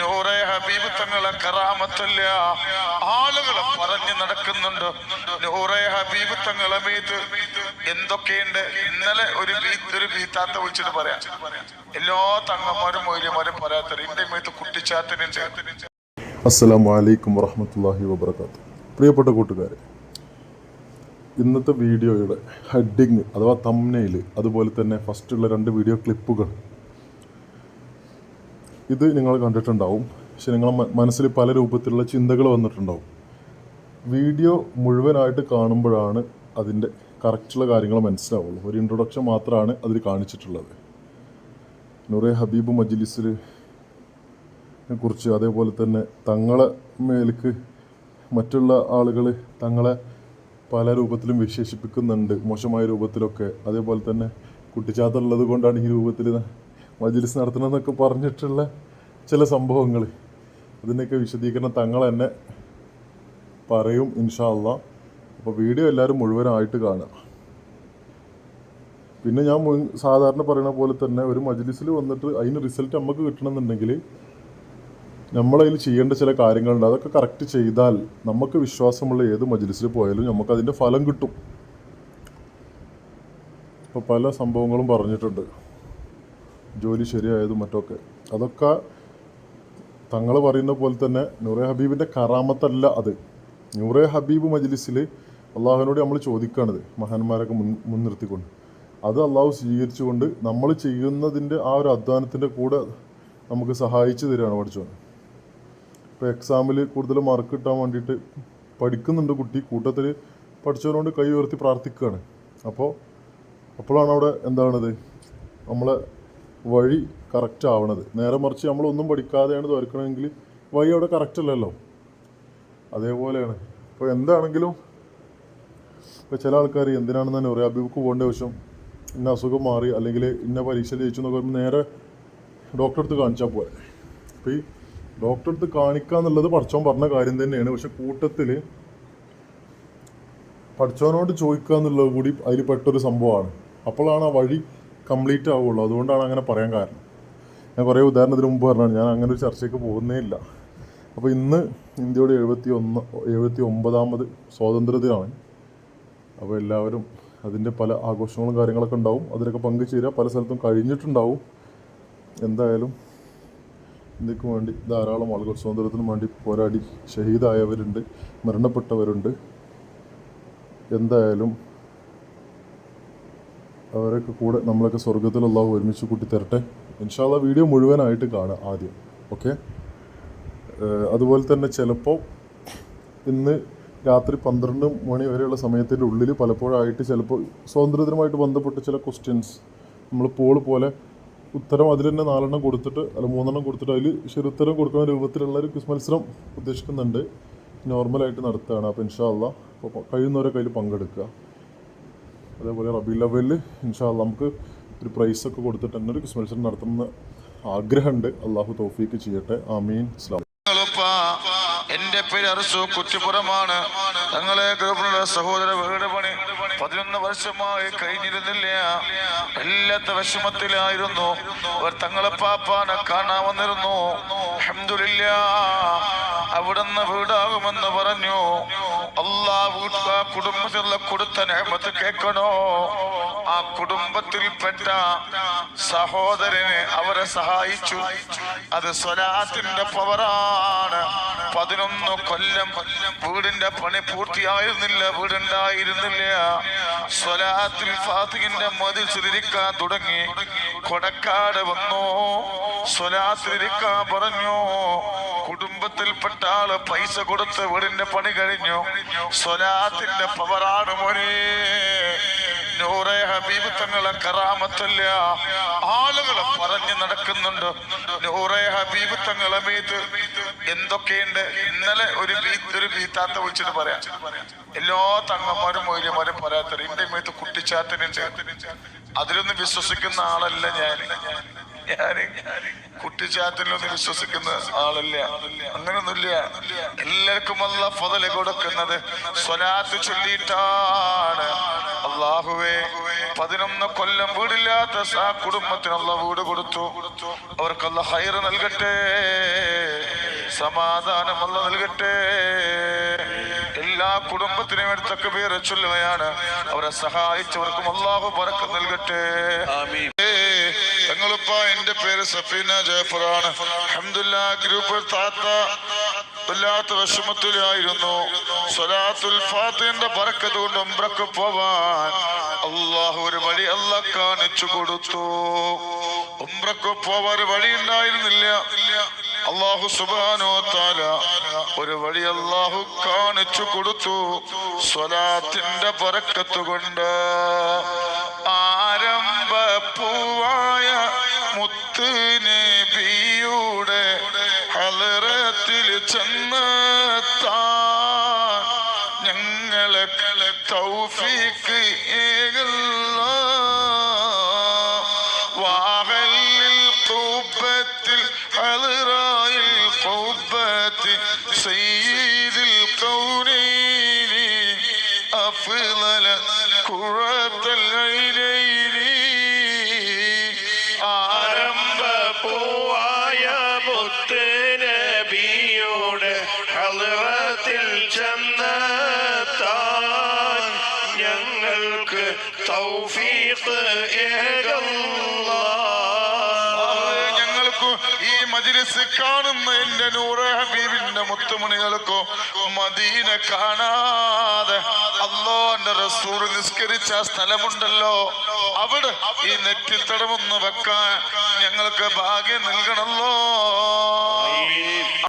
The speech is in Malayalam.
നൂറെ ഹബീബ് തങ്ങളെ കറാമത്തല്ല. ആളുകളെ പറഞ്ഞു നടക്കുന്നുണ്ട്. നൂറെ ഹബീബ് തങ്ങളെ മീത് എന്തൊക്കെയുണ്ട്? ഇന്നലെ ഒരു ഒരു ബീത്താത്ത വിളിച്ചിട്ട് പറയാം. എല്ലാ തങ്ങന്മാരും മൊയിലിമാരും പറയാത്തത് എന്റെ മീത്ത് കുട്ടിച്ചാത്തനുണ്ട് അസ്സലാമു വലൈക്കും വറഹമത്തല്ലാഹി വബർക്കാത്തു പ്രിയപ്പെട്ട കൂട്ടുകാരെ ഇന്നത്തെ വീഡിയോയുടെ ഹെഡിങ് അഥവാ തമ്നയിൽ അതുപോലെ തന്നെ ഫസ്റ്റുള്ള രണ്ട് വീഡിയോ ക്ലിപ്പുകൾ ഇത് നിങ്ങൾ കണ്ടിട്ടുണ്ടാവും. പക്ഷെ നിങ്ങൾ മനസ്സിൽ പല രൂപത്തിലുള്ള ചിന്തകൾ വന്നിട്ടുണ്ടാവും. വീഡിയോ മുഴുവനായിട്ട് കാണുമ്പോഴാണ് അതിന്റെ കറക്റ്റുള്ള കാര്യങ്ങൾ മനസ്സിലാവുള്ളൂ. ഒരു ഇൻട്രൊഡക്ഷൻ മാത്രമാണ് അതിൽ കാണിച്ചിട്ടുള്ളത്. നൂറെ ഹബീബ് മജ്ലിസിൽ കുറിച്ച് അതേപോലെ തന്നെ തങ്ങളെ മേലേക്ക് മറ്റുള്ള ആളുകൾ തങ്ങളെ പല രൂപത്തിലും വിശേഷിപ്പിക്കുന്നുണ്ട്. മോശമായ രൂപത്തിലൊക്കെ. അതേപോലെ തന്നെ കുട്ടിച്ചാത്തുള്ളത് കൊണ്ടാണ് ഈ രൂപത്തിൽ മജ്ലിസ് നടത്തണമെന്നൊക്കെ പറഞ്ഞിട്ടുള്ള ചില സംഭവങ്ങൾ അതിന്റെയൊക്കെ വിശദീകരണം തങ്ങൾ തന്നെ പറയും ഇൻഷാല്ല അപ്പോൾ വീഡിയോ എല്ലാവരും മുഴുവനായിട്ട് കാണുക. പിന്നെ ഞാൻ സാധാരണ പറയുന്ന പോലെ തന്നെ ഒരു മജ്ലിസിൽ വന്നിട്ട് അതിന് റിസൾട്ട് നമുക്ക് കിട്ടണമെന്നുണ്ടെങ്കിൽ നമ്മളതിൽ ചെയ്യേണ്ട ചില കാര്യങ്ങളുണ്ട്. അതൊക്കെ കറക്റ്റ് ചെയ്താൽ നമുക്ക് വിശ്വാസമുള്ള ഏത് മജ്ലിസിൽ പോയാലും നമുക്ക് അതിന്റെ ഫലം കിട്ടും. ഇപ്പോൾ പല സംഭവങ്ങളും പറഞ്ഞിട്ടുണ്ട്. ജോലി ശരിയായതും മറ്റൊക്കെ. അതൊക്കെ തങ്ങൾ പറയുന്ന പോലെ തന്നെ നൂറെ ഹബീബിന്റെ കറാമത്തല്ല അത്. നൂറെ ഹബീബ് മജ്ലിസിൽ അള്ളാഹുവിനോട് നമ്മൾ ചോദിക്കുകയാണത് മഹാന്മാരൊക്കെ മുൻ മുൻനിർത്തിക്കൊണ്ട്. അത് അള്ളാഹു സ്വീകരിച്ചുകൊണ്ട് നമ്മൾ ചെയ്യുന്നതിന്റെ ആ ഒരു അധ്വാനത്തിന്റെ കൂടെ നമുക്ക് സഹായിച്ചു തരികയാണ് പഠിച്ചോൻ ഇപ്പോൾ എക്സാമിൽ കൂടുതൽ മാർക്ക് കിട്ടാൻ വേണ്ടിയിട്ട് പഠിക്കുന്നുണ്ട് കുട്ടി കൂട്ടത്തിൽ പഠിച്ചവരോട് കൈ ഉയർത്തി പ്രാർത്ഥിക്കുകയാണ് അപ്പോൾ അപ്പോഴാണ് അവിടെ എന്താണത്? നമ്മളെ വഴി കറക്റ്റ് ആവണത്. നേരെ മറിച്ച് നമ്മളൊന്നും പഠിക്കാതെയാണ് തോൽക്കണമെങ്കിൽ വഴി അവിടെ കറക്റ്റ് അല്ലല്ലോ. അതേപോലെയാണ്. ഇപ്പോൾ എന്താണെങ്കിലും ഇപ്പോൾ ചില ആൾക്കാർ എന്തിനാണെന്ന് തന്നെ പറയാം. അഭിമുഖ് പോകേണ്ട ആവശ്യം ഇന്ന അസുഖം മാറി അല്ലെങ്കിൽ ഇന്ന പരീക്ഷ ജയിച്ചു എന്നൊക്കെ പറയുമ്പോൾ നേരെ ഡോക്ടറെ അടുത്ത് കാണിച്ചാൽ പോരെ. അപ്പോൾ ഈ ഡോക്ടറെ അടുത്ത് കാണിക്കുക എന്നുള്ളത് പഠിച്ചോൻ പറഞ്ഞ കാര്യം തന്നെയാണ്. പക്ഷെ കൂട്ടത്തിൽ പഠിച്ചവനോട് ചോദിക്കുക എന്നുള്ളത് കൂടി അതിൽ പെട്ടൊരു സംഭവമാണ്. അപ്പോഴാണ് ആ വഴി കംപ്ലീറ്റ് ആവുള്ളൂ. അതുകൊണ്ടാണ് അങ്ങനെ പറയാൻ കാരണം. ഞാൻ കുറേ ഉദാഹരണത്തിന് മുമ്പ് പറഞ്ഞാണ് ഞാൻ അങ്ങനെ ഒരു ചർച്ചയ്ക്ക് പോകുന്നേ ഇല്ല. അപ്പോൾ ഇന്ന് ഇന്ത്യയുടെ എഴുപത്തി ഒന്ന് എഴുപത്തി ഒമ്പതാമത് സ്വാതന്ത്ര്യദിനമാണ് അപ്പോൾ എല്ലാവരും അതിന്റെ പല ആഘോഷങ്ങളും കാര്യങ്ങളൊക്കെ ഉണ്ടാവും. അതിലൊക്കെ പങ്കുചേരുക. പല സ്ഥലത്തും കഴിഞ്ഞിട്ടുണ്ടാവും. എന്തായാലും ഇന്ത്യയ്ക്ക് വേണ്ടി ധാരാളം ആളുകൾ സ്വാതന്ത്ര്യത്തിന് വേണ്ടി പോരാടി ഷഹീദായവരുണ്ട് മരണപ്പെട്ടവരുണ്ട്. എന്തായാലും അവരൊക്കെ കൂടെ നമ്മളൊക്കെ സ്വർഗത്തിലുള്ള ഒരുമിച്ച് കൂട്ടി തരട്ടെ. ഇൻഷാല്ല വീഡിയോ മുഴുവനായിട്ട് കാണുക ആദ്യം. ഓക്കെ? അതുപോലെ തന്നെ ചിലപ്പോൾ ഇന്ന് രാത്രി പന്ത്രണ്ട് മണി വരെയുള്ള സമയത്തിന്റെ ഉള്ളിൽ പലപ്പോഴായിട്ട് ചിലപ്പോൾ സ്വാതന്ത്ര്യത്തിനുമായിട്ട് ബന്ധപ്പെട്ട ചില ക്വസ്റ്റ്യൻസ് നമ്മൾ പോൾ പോലെ ഉത്തരം അതിൽ തന്നെ നാലെണ്ണം കൊടുത്തിട്ട് അല്ല മൂന്നെണ്ണം കൊടുത്തിട്ട് അതിൽ ശരി ഉത്തരം കൊടുക്കുന്ന രൂപത്തിലുള്ള ഒരു ക്വിസ് മത്സരം ഉദ്ദേശിക്കുന്നുണ്ട്. നോർമലായിട്ട് നടത്തുകയാണ്. അപ്പോൾ ഇൻഷാ അപ്പോൾ കഴിയുന്നവരെ കയ്യിൽ പങ്കെടുക്കുക. അതേപോലെ റബി ലെവലിൽ ഇൻഷാ നമുക്ക് ഒരു പ്രൈസൊക്കെ കൊടുത്തിട്ട് തന്നെ ഒരു ക്രിസ്മത്സരം നടത്തുന്ന ആഗ്രഹമുണ്ട്. അള്ളാഹു തോഫീക്ക് ചെയ്യട്ടെ. ആമീൻ. എന്റെ പേര് അറസു. കുറ്റിപ്പുറമാണ്. തങ്ങളെ ഗ്രൂപ്പിലുള്ള സഹോദര വീട് പണി പതിനൊന്ന് വർഷമായി കഴിഞ്ഞിരുന്നില്ല. എല്ലാത്ത വിഷമത്തിലായിരുന്നു. അവർ തങ്ങളെ പാപ്പാനെ കാണാൻ വന്നിരുന്നു. അഹമ്മദില്ല അവിടുന്ന് വീടാകുമെന്ന് പറഞ്ഞു. അള്ളാ ആ കുടുംബത്തിലുള്ള കൊടുത്ത നേമത്ത് കേൾക്കണോ? ആ കുടുംബത്തിൽപ്പെട്ട സഹോദരനെ അവരെ സഹായിച്ചു. അത് സ്വലാത്തിന്റെ പവറാണ്. പതിനൊന്ന് കൊല്ലം വീടിന്റെ പണി പൂർത്തിയായിരുന്നില്ല വീടുണ്ടായിരുന്നില്ല. സ്വലാത്തിൽ ഫാത്തിഹിന്റെ മതിൽ ചിരിക്കാൻ തുടങ്ങി. കൊടക്കാട് വന്നു. സ്വലാത്തിരിക്കാൻ പറഞ്ഞു. കുടുംബത്തിൽപ്പെട്ട ആൾ പൈസ കൊടുത്ത് വീടിന്റെ പണി കഴിഞ്ഞു. സ്വലാത്തിന്റെ പവറാണ് മോനെ. നൂറെ ഹബീബ് തങ്ങളെ കറാമത്തല്ല. ആളുകൾ പറഞ്ഞു നടക്കുന്നുണ്ട്. നൂറെ ഹബീബ് തങ്ങളെ മീത് എന്തൊക്കെയുണ്ട്? ഇന്നലെ ഒരു ഒരു ബീത്താത്ത വിളിച്ചിട്ട് പറയാം. എല്ലാ തങ്ങന്മാരും മൊയിലിമാരും പറയാത്തത് എന്റെ മീത്ത് കുട്ടിച്ചാത്തിനും അതിലൊന്നും വിശ്വസിക്കുന്ന ആളല്ല ഞാൻ. കുട്ടിച്ചാത്തിലൊന്നും വിശ്വസിക്കുന്ന ആളല്ല. അങ്ങനൊന്നുമില്ല. എല്ലാവർക്കും അല്ല ഫതൽ കൊടുക്കുന്നത്. സ്വലാത്ത് ചൊല്ലിയിട്ടാണ്. അള്ളാഹുവേ പതിനൊന്ന് കൊല്ലം വീടില്ലാത്ത ആ കുടുംബത്തിനുള്ള വീട് കൊടുത്തു. അവർക്കല്ല ഹൈർ നൽകട്ടെ. സമാധാനം അല്ല നൽകട്ടെ. എല്ലാ കുടുംബത്തിനും എടുത്തൊക്കെ പേര് ചൊല്ലുകയാണ്. അവരെ സഹായിച്ചവർക്കും അള്ളാഹു പറക്കം നൽകട്ടെ. ആമീൻ ഞങ്ങളിപ്പ എന്റെ പേര് സഫീന ജയഫറാണ് അഹമ്മദില്ല ഗ്രൂപ്പ് താത്ത വല്ലാത്ത വിഷമത്തിലായിരുന്നു. സ്വലാത്തുൽ ഫാത്തിന്റെ പറക്കത് കൊണ്ട് ഉംറക്ക് പോവാൻ അള്ളാഹു ഒരു വഴി അല്ല കാണിച്ചു കൊടുത്തു. ഉംറക്ക് പോവാൻ ഒരു വഴി ഉണ്ടായിരുന്നില്ല. അള്ളാഹു സുബാനോ താല ഒരു വഴി അള്ളാഹു കാണിച്ചു കൊടുത്തു. സ്വലാത്തിന്റെ പറക്കത്തുകൊണ്ട് ആരംഭ മുത്ത് നബിയുടെ ഹലറത്തിൽ ചെന്നെത്താ ഞങ്ങളെ തൗഫീക്ക് ഏകല്ല. വാഹലിൽ ചെന്നെത്താൻ ഞങ്ങൾക്ക് തൗഫീഖ് ഞങ്ങൾക്ക് ഈ മജിലിസ് കാണുന്ന എന്റെ നൂറ് ഹബീബിന്റെ മുത്തുമണികൾക്കോ മദീന കാണാതെ അള്ളാന്റെ റസൂർ നിസ്കരിച്ച സ്ഥലമുണ്ടല്ലോ. അവിടെ ഈ നെറ്റിൽ തടമൊന്ന് വെക്കാൻ ഞങ്ങൾക്ക് ഭാഗ്യം നൽകണല്ലോ